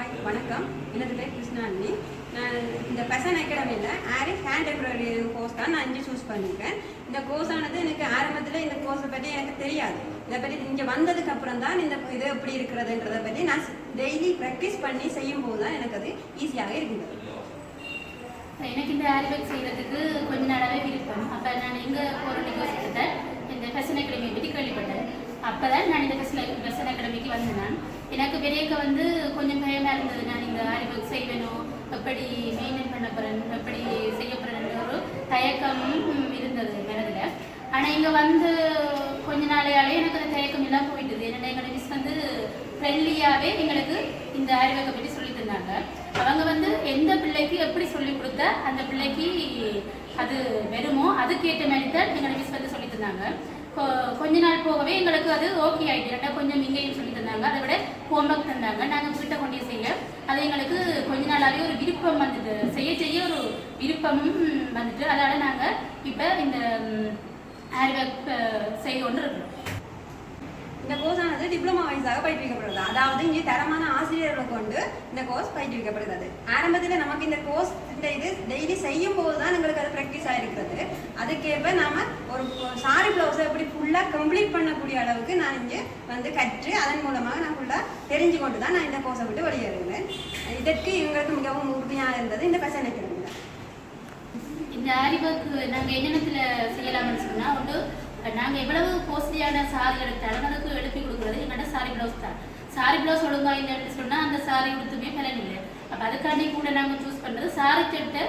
Hi வணக்கம். எனது பேர்? கிருஷ்ணாணி நான் இந்த பெசன் அகாடமியில் ஆரி ஹேண்ட் எம்ப்ராய்டரி கோர்ஸ் தான் நான் இங்கே சூஸ் பண்ணியிருக்கேன் இந்த கோர்ஸ் ஆனது எனக்கு ஆரம்பத்தில் இந்த கோர்ஸை பற்றி எனக்கு தெரியாது. இதை பற்றி இங்கே வந்ததுக்கு அப்புறம் தான் இந்த இது எப்படி இருக்கிறதுன்றதை பற்றி நான் டெய்லி ப்ராக்டிஸ் பண்ணி செய்யும் போது தான் எனக்கு அது ஈஸியாக இருக்குது எனக்கு இந்த ஆல்பக் செய்கிறதுக்கு கொஞ்ச நாளாகவே விருப்பம் அப்போ நான் எங்கே போகிறோன்னு யோசிச்சத இந்த ஃபெஷன் அகாடமியை பற்றி கேள்விப்பட்டேன். அப்போ தான் நான் இந்த ஃபெஷன் ஃபெஷன் அகாடமிக்கு வந்தேன். நான் எனக்கு வெளியேக்க வந்து கொஞ்சம் பயமாக இருந்தது. நான் இந்த ஆல்பக் செய்வேனோ எப்படி மெயின்டைன் பண்ண போகிறேன் எப்படி செய்ய போகிறேன்னு ஒரு தயக்கமும் இருந்தது மனதில். ஆனால் இங்கே வந்து கொஞ்ச நாளையாலே எனக்கு அந்த தயக்கம் எல்லாம் போயிட்டுது. என்னென்ன எங்களோட மிஸ் வந்து ஃப்ரெண்ட்லியாகவே எங்களுக்கு இந்த அறிவகை பற்றி சொல்லி தந்தாங்க. அவங்க வந்து எந்த பிள்ளைக்கு எப்படி சொல்லி கொடுத்தா அந்த பிள்ளைக்கு அது வருமோ அதுக்கேற்ற மாதிரி தான் எங்களோட மிஸ் வந்து சொல்லி தந்தாங்க. கொஞ்ச நாள் போகவே எங்களுக்கு அது ஓகே ஆகிட்டு ரெண்டா கொஞ்சம் இங்கேயும் சொல்லி தந்தாங்க. அதை விட ஹோம்ஒர்க் தந்தாங்க. நாங்கள் வீட்டை கொண்டே செய்ய அது எங்களுக்கு கொஞ்ச நாளாகவே ஒரு விருப்பம் வந்தது. செய்ய செய்ய ஒரு விருப்பமும் வந்துட்டு அதனால் நாங்கள் இப்போ இந்த ஹேர்வேக் செய்து கொண்டு இருக்கிறோம். இந்த கோர்ஸ் ஆனது டிப்ளமா வைஸாக பயிற்றுவிக்கப்படுது அதாவது இங்கே தரமான ஆசிரியர்களை கொண்டு இந்த கோர்ஸ் பயிற்றுவிக்கப்படுகிறது. ஆரம்பத்தில் நமக்கு இந்த கோர்ஸ் இந்த இது டெய்லி செய்யும் போது தான் எங்களுக்கு அது ப்ராக்டிஸ் ஆகிருக்கிறது அதுக்கேற்ப நாம ஒரு சாரி ஃபுல்லாக கம்ப்ளீட் பண்ணக்கூடிய அளவுக்கு நான் இங்கே வந்து கற்று அதன் மூலமாக நான் ஃபுல்லாக தெரிஞ்சு கொண்டு தான் நான் இந்த கோர்ஸை விட்டு வெளியேறுவேன். இதற்கு எங்களுக்கு மிகவும் உறுதியாக இருந்தது இந்த பெசன் தான் இந்த அறிவுக்கு நாங்கள் என்னென்னத்தில் செய்யலாம்னு சொன்னால் ஒன்று நாங்கள் எவ்வளவு காஸ்ட்லியான சாரி எடுத்தாலும் அதுக்கு எழுப்பி கொடுக்குறது எங்கள்கிட்ட சாரி ப்ளவுஸ் தான். சாரி ப்ளவுஸ் ஒழுங்கா இல்லைன்னு சொன்னால் அந்த சாரி உடுத்துமே பலன் இல்லை. அப்போ அதுக்காண்டி கூட நாங்கள் சூஸ் பண்ணுறது சாரி செட்டு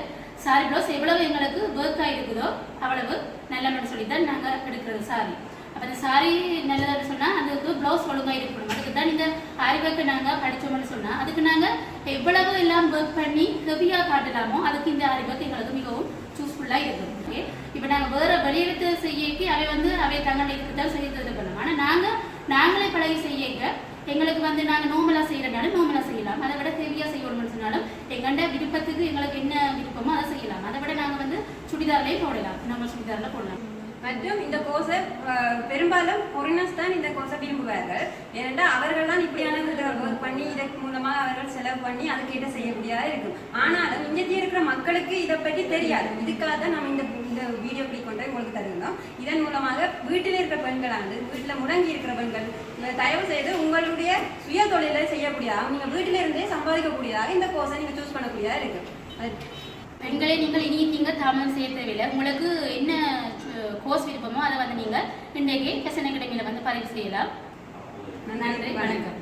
சாரி ப்ளவுஸ் எவ்வளவு எங்களுக்கு ஒர்க் ஆகிருக்குதோ அவ்வளவு நல்லமென்னு சொல்லி தான் நாங்கள் எடுக்கிறது சாரி அப்போ அந்த சாரி நல்லதுன்னு சொன்னால் அதுக்கு ப்ளவுஸ் ஒழுங்காக இருக்கணும் அதுக்கு தான் இந்த ஆரிவர்க்கை நாங்கள் படித்தோம்னு சொன்னால் அதுக்கு நாங்கள் எவ்வளவு எல்லாம் ஒர்க் பண்ணி ஹெவியாக காட்டலாமோ அதுக்கு இந்த ஆரிவர்க் எங்களுக்கு மிகவும் சூஸ்ஃபுல்லாக இருக்கும். ஓகே இப்போ நாங்கள் வேறு வெளியிடத்து செய்யக்கு அவை வந்து அவை தங்கள் இதுக்கு தான் செய்ய இது பண்ணலாம் ஆனால் நாங்கள் நாங்களே பழகி செய்யக்க எங்களுக்கு வந்து நாங்கள் நோமலாக செய்கிறனால நோமலாக செய்யலாம் அதை விட ஹெவியாக இருந்தாலும் சொன்னாலும் விருப்பத்துக்கு எங்களுக்கு என்ன விருப்பமோ அதை செய்யலாம். அதை விட நாங்கள் வந்து சுடிதார்லேயே போடலாம். நம்ம சுடிதாரில் போடலாம். மற்றும் இந்த கோர்ஸை பெரும்பாலும் foreigners தான் இந்த கோர்ஸை விரும்புவார்கள். ஏனென்றால் அவர்கள் தான் இப்படியான ஒர்க் பண்ணி இதற்கு மூலமாக அவர்கள் செலவு பண்ணி அதுக்கிட்ட செய்யக்கூடியதாக இருக்கும். ஆனாலும் இங்கே இருக்கிற மக்களுக்கு இதை பற்றி தெரியாது. இதுக்காக தான் நம்ம இந்த இந்த வீடியோ பிடிக்கொண்டே கொண்டு உங்களுக்கு தருகிறோம். வீட்டில் இருக்கிற பெண்களானது வீட்டில் முடங்கி இருக்கிற பெண்கள் தயவு செய்து உங்களுடைய சுய தொழிலை செய்யக்கூடியதாக நீங்கள் வீட்டில இருந்தே சம்பாதிக்கக்கூடியதாக இந்த கோர்ஸை நீங்கள் சூஸ் பண்ணக்கூடியதாக இருக்கு. பெண்களை நீங்கள் இனி நீங்கள் தாமதம் செய்ய தேவையில்லை உங்களுக்கு என்ன கோர்ஸ் விருப்பமோ அதை வந்து நீங்கள் இன்றைக்கு ஃபெஷன் அகாடமியில் வந்து பதிவு செய்யலாம். நன்றி வணக்கம்.